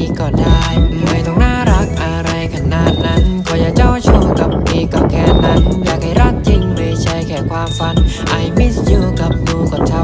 ีก็ได้ ไม่ต้องน่ารักอะไรขนาดนั้นขออย่าเจ้าชู้กับพี่ก็แค่นั้น อยากให้รักจริงไม่ใช่แค่ความฝัน I miss you กับดูกับเธ